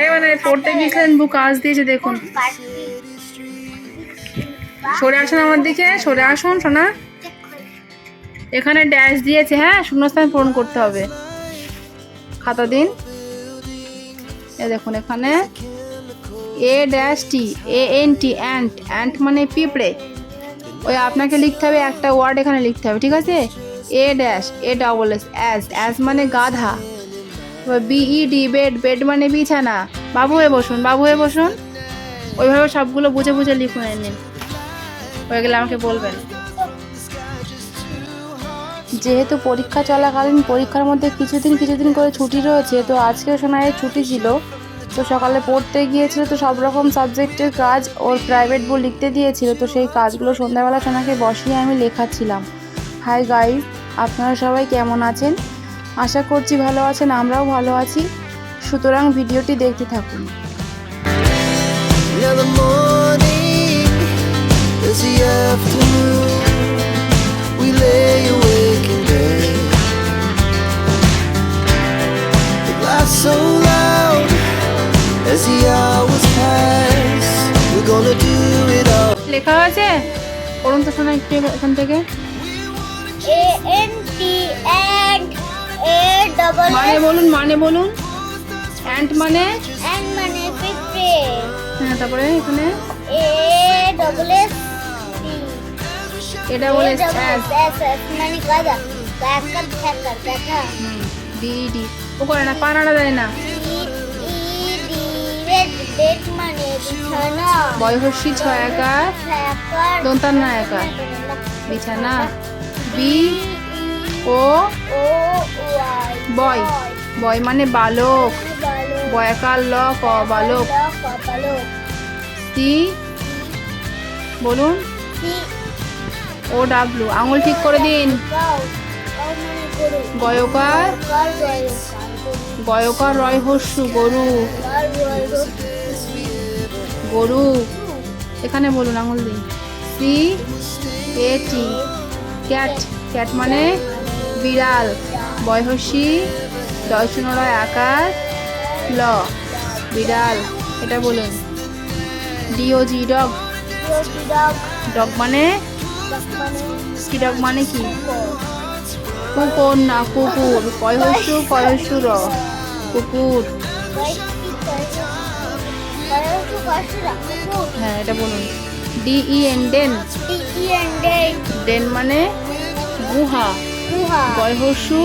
এই মানে পড়তে গিয়েছিলেন বুক কাজ দিয়েছে, দেখুন। সরে আসুন আমার দিকে, সরে আসুন, সোনা। এখানে ড্যাশ দিয়েছে হ্যাঁ শূন্যস্থান পূরণ করতে হবে। খাতা দিন। এ দেখুন এখানে। A dash T A N T ant ant মানে পিঁপড়ে। ওই আপনাকে লিখতে হবে একটা ওয়ার্ড এখানে লিখতে হবে, ঠিক আছে? A dash A double S ass ass মানে গাধা। বিই, ডি, বেড বেড মানে বিছানা। বাবু হয়ে বসুন, বাবু হয়ে বসুন। ওইভাবে সবগুলো বুঝে বুঝে লিখুন নিন হয়ে গেলে আমাকে বলবেন। যেহেতু পরীক্ষা চলাকালীন, পরীক্ষার মধ্যে কিছুদিন কিছুদিন করে ছুটি রয়েছে, তো আজকে সোনায় ছুটি ছিল। তো সকালে পড়তে গিয়েছিল, তো সব রকম সাবজেক্টের কাজ ওর প্রাইভেট বই লিখতে দিয়েছিল, তো সেই কাজগুলো সন্ধ্যাবেলা সোনাকে বসিয়ে আমি লেখাচ্ছিলাম। হাই গাইজ আপনারা সবাই কেমন আছেন? আশা করছি ভালো আছেন আমরাও ভালো আছি। সুতরাং ভিডিওটি দেখতে থাকুন। লেখা আছে? পড়ুন তো শোনা একটু এখান থেকে। A মানে বলুন মানে বলুন। অ্যান্ট মানে? And মানে পিঁপড়ে হ্যাঁ তারপরে এখানে? Double S T. এটা বলে মানে গাধা ব্যাকার ব্যাকার দেখা। ডি ডি ও করে না পানাটা দেয় না। E E মানে বিছানা। বয়সী ছয় একার ব্যাকার দন্তার না একার বিছানা। বি ও বয়। বয় মানে বালক। ভালো বয়কার ল ক বালক। সি? বলুন। O W. আঙুল ঠিক করে দিন। মানে গয়কার গয়কার রয় হস্যু গরু। গরু গরু। এখানে বলুন আঙুল দিন। C? A T. Cat. Cat মানে? বিড়াল। বয়সী দর্শনরয় আকার ল। বিড়াল এটা বলুন। ডিও জি ডগ। ডগ মানে? কি ডগ মানে কি? কুকুর না কুকুর। পয়হস্যু পয়হস্যু র। কুকুর। হ্যাঁ এটা বলুন। D E N den den মানে গুহা। বয়হস্যু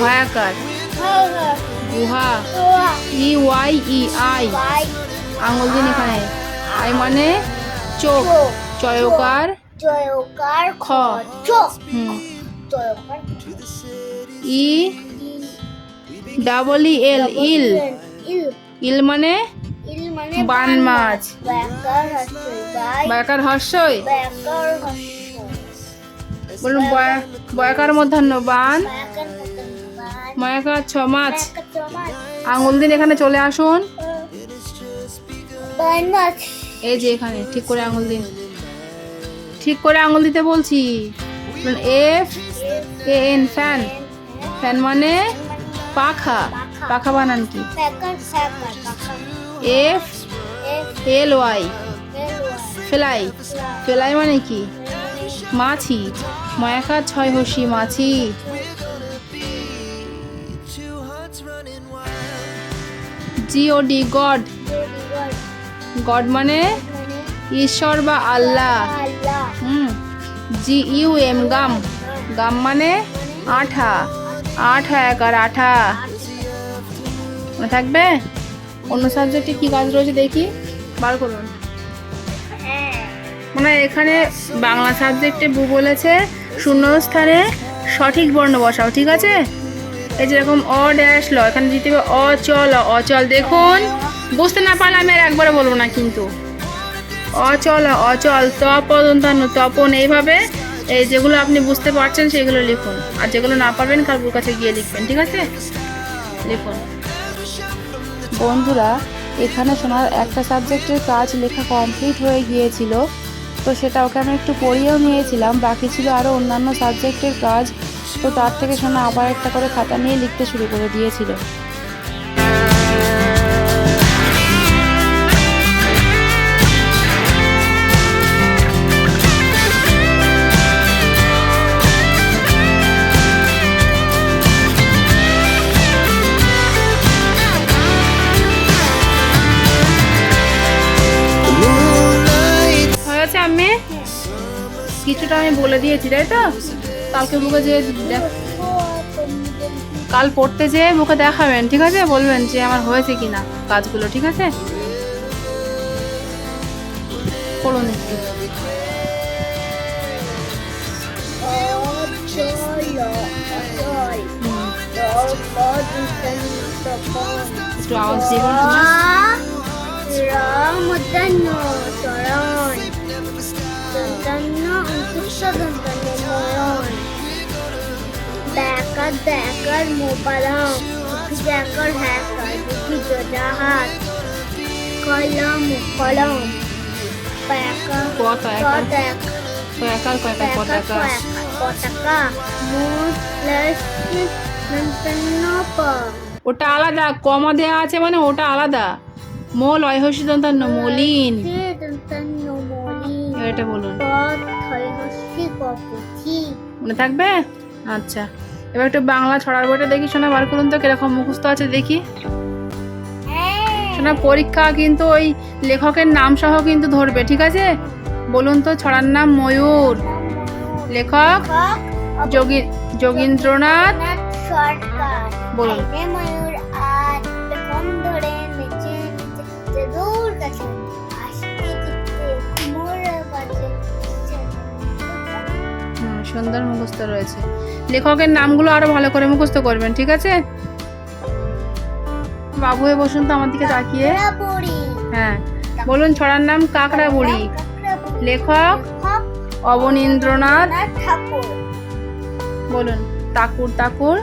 ভয়াকার। গুহা। E Y E eye. আঙুল দিন এখানে আই মানে চোখ। চয়কার জয়কার। খ। চোখ। হুম। E double E L eel. Eel. মানে বান মাছ বয়াকার হর্ষই ব্যাকার হচ্ছে বলুন বয়া- বয়াকার মধ্যাহ্ন বান ময়াকার ছ মাছ। আঙুল দিন এখানে চলে আসুন। এই যে এখানে ঠিক করে আঙুল দিন। ঠিক করে আঙুল দিতে বলছি। F A N fan fan মানে পাখা। পাখা বানান কি? এফ এল ওয়াই ফেলাই। ফেলাই মানে কি? মাছি। মায়াকা ছয় হসি মাছি। Two hearts running wild. G O D god god মানে ঈশ্বর বা আল্লাহ। হুম। জি ইউ এম গাম। গাম মানে আঠা। আঠা একার আঠা। মনে থাকবে? অন্য সাবজেক্টে কি কাজ রয়েছে দেখি? বার করুন। মানে এখানে বাংলা সাবজেক্টে বু বলেছে, শূন্যস্থানে সঠিক বর্ণ বসাও, ঠিক আছে? এই যেরকম অ ড্যাশ ল, এখানে দিতে হবে অচল অচল দেখুন, বুঝতে না পারলে আমি আর একবারে বলব না কিন্তু। অচল অচল তপদন্তান্ন তপন, এইভাবে এই যেগুলো আপনি বুঝতে পারছেন সেগুলো লিখুন। আর যেগুলো না পারবেন, কারোর কাছে গিয়ে লিখবেন, ঠিক আছে? লিখুন। বন্ধুরা, এখানে শোনার একটা সাবজেক্টের কাজ লেখা কমপ্লিট হয়ে গিয়েছিল। তো সেটা ওকে আমি একটু পড়িয়েও নিয়েছিলাম। বাকি ছিল আরও অন্যান্য সাবজেক্টের কাজ। তো তার থেকে শোনা আবার একটা করে খাতা নিয়ে লিখতে শুরু করে দিয়েছিল। দিয়েছি তাই তো? কালকে বুকে যে কাল পড়তে যেয়ে মুখে দেখাবেন ঠিক আছে? বলবেন যে আমার হয়েছে কিনা কাজগুলো ঠিক আছে? পড়ুন একটু। একটু আওয়াজ দিয়ে ব্যাকার ব্যাকার ব্যাকার হ্যাকার জাহাজ কলম কলম পতাকা পতাকা। পতাকা ওটা আলাদা কমা দেওয়া আছে মানে ওটা আলাদা। মোল অয়হসি দন্তান্ন মলিন। এটা বলুন। পথ মনে থাকবে? আচ্ছা। এবার একটু বাংলা ছড়ার বইটা দেখি শোনা বার করুন তো কীরকম মুখস্থ আছে দেখি। শোনা পরীক্ষা কিন্তু ওই লেখকের নাম সহ কিন্তু ধরবে ঠিক আছে? বলুন তো ছড়ার নাম ময়ূর। লেখক যোগী যোগীন্দ্রনাথ সরকার। বলুন। ময়ূর আর ধরে নেচে নেচে দূর কাছে সুন্দর মুখস্থ রয়েছে। লেখকের নামগুলো আরও ভালো করে মুখস্থ করবেন ঠিক আছে? বাবু এ বসন্ত তো আমার দিকে তাকিয়ে। হ্যাঁ বলুন ছড়ার নাম কাকড়া বুড়ি লেখক অবনীন্দ্রনাথ। ঠাকুর। বলুন তাকুর তাকুর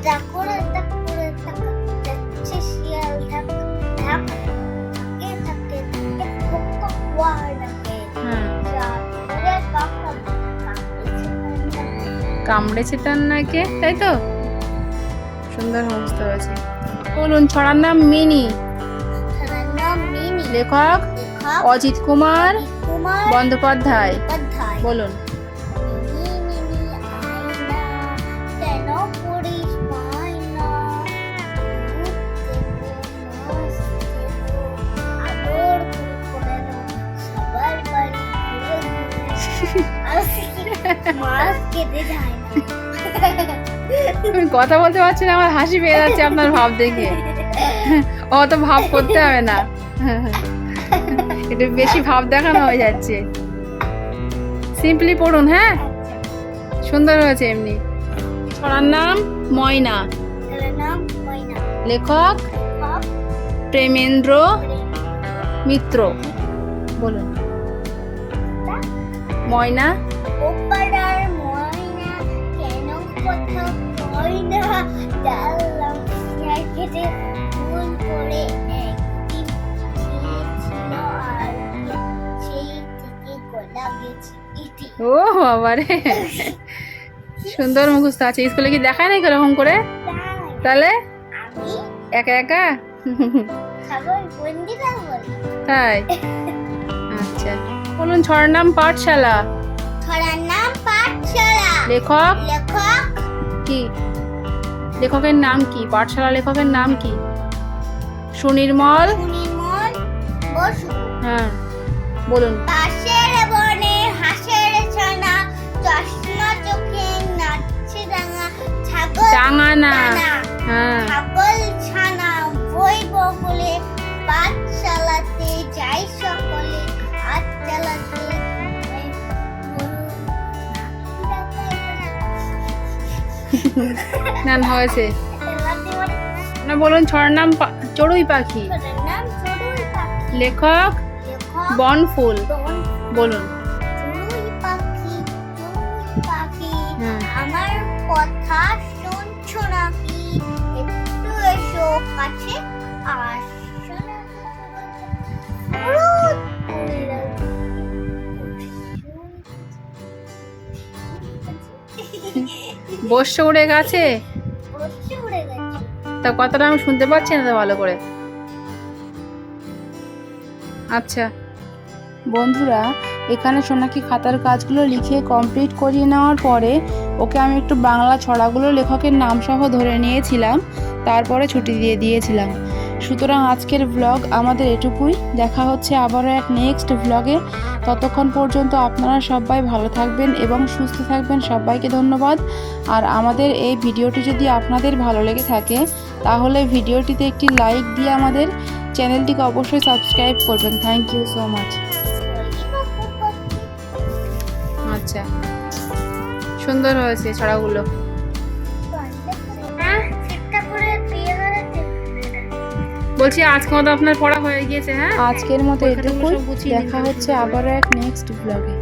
কামড়েছে তার নাকে তাই তো? সুন্দর মুখস্থ হয়েছে বলুন ছড়ার নাম মিনি। মিনি। লেখক অজিত কুমার বন্দ্যোপাধ্যায়। বলুন। মিনি মিনি আমি কথা বলতে পারছি না আমার হাসি পেয়ে যাচ্ছে আপনার ভাব দেখে। অত ভাব করতে হবে না। একটু বেশি ভাব দেখানো হয়ে যাচ্ছে। সিম্পলি পড়ুন হ্যাঁ? সুন্দর হয়েছে এমনি। ছড়ার নাম ময়না। তার নাম ময়না। লেখক প্রেমেন্দ্র মিত্র। বলুন। ময়না না কেটে ভুল করে ও বাবারে সুন্দর মুখস্থ আছে। স্কুলে কি দেখায় না কীরকম করে? তাহলে? একা একা? তাই? আচ্ছা। বলুন ছড়ার নাম পাঠশালা? ছড়ার নাম পাঠশালা। লেখক? লেখক? কি? লেখকের নাম কি? পাঠশালা লেখকের নাম কি? সুনির্মল? সুনির্মল বসু। হ্যাঁ বলুন। পাশের বনে হাসের ছানা চশমা চোখে নাচছে ডাঙা ছাগল ডাঙা না হ্যাঁ। না না, হয়েছে। না বলুন ছড়ার নাম চড়ুই পাখি। নাম লেখক বনফুল। বলুন। আমার বসে উড়ে গেছে? তা কথাটা আমি শুনতে পাচ্ছি না তো ভালো করে। আচ্ছা বন্ধুরা এখানে সোনাকি খাতার কাজগুলো লিখে কমপ্লিট করিয়ে নেওয়ার পরে ওকে আমি একটু বাংলা ছড়াগুলো লেখকের নাম সহ ধরে নিয়েছিলাম, তারপরে ছুটি দিয়ে দিয়েছিলাম। সুতরাং আজকের ব্লগ আমাদের এটুকুই। দেখা হচ্ছে আবারও এক নেক্সট ব্লগে ততক্ষণ পর্যন্ত আপনারা সবাই ভালো থাকবেন এবং সুস্থ থাকবেন। সবাইকে ধন্যবাদ। আর আমাদের এই ভিডিওটি যদি আপনাদের ভালো লেগে থাকে, তাহলে ভিডিওটিতে একটি লাইক দিয়ে আমাদের চ্যানেলটিকে অবশ্যই সাবস্ক্রাইব করবেন। থ্যাংক ইউ সো মাচ আচ্ছা। সুন্দর হয়েছে ছড়াগুলো। হ্যাঁ বলছি আজকে মতো আপনার পড়া হয়ে গিয়েছে হ্যাঁ? আজকের মতো এটুকুই। দেখা হচ্ছে আবারও এক নেক্সট ব্লগে